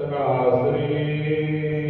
Tra Sri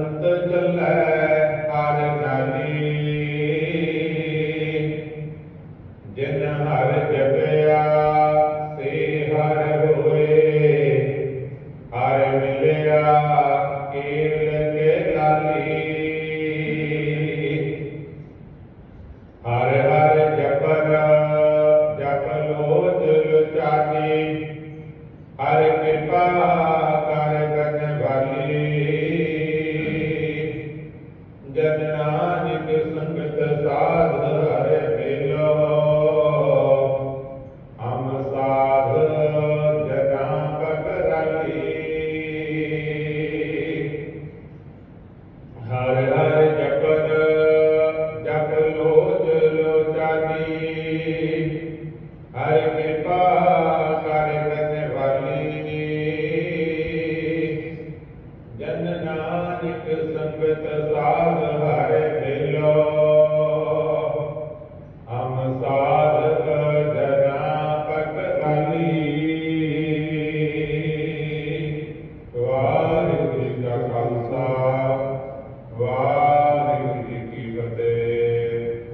ਸੰਤ ਚੱਲੈ ਹਰ ਨਾਲੀ ਜਿਨ ਹਰ ਜਪਿਆ ਸੇ ਹਰ ਹੋਏ ਹਰ ਮਿਲਿਆ।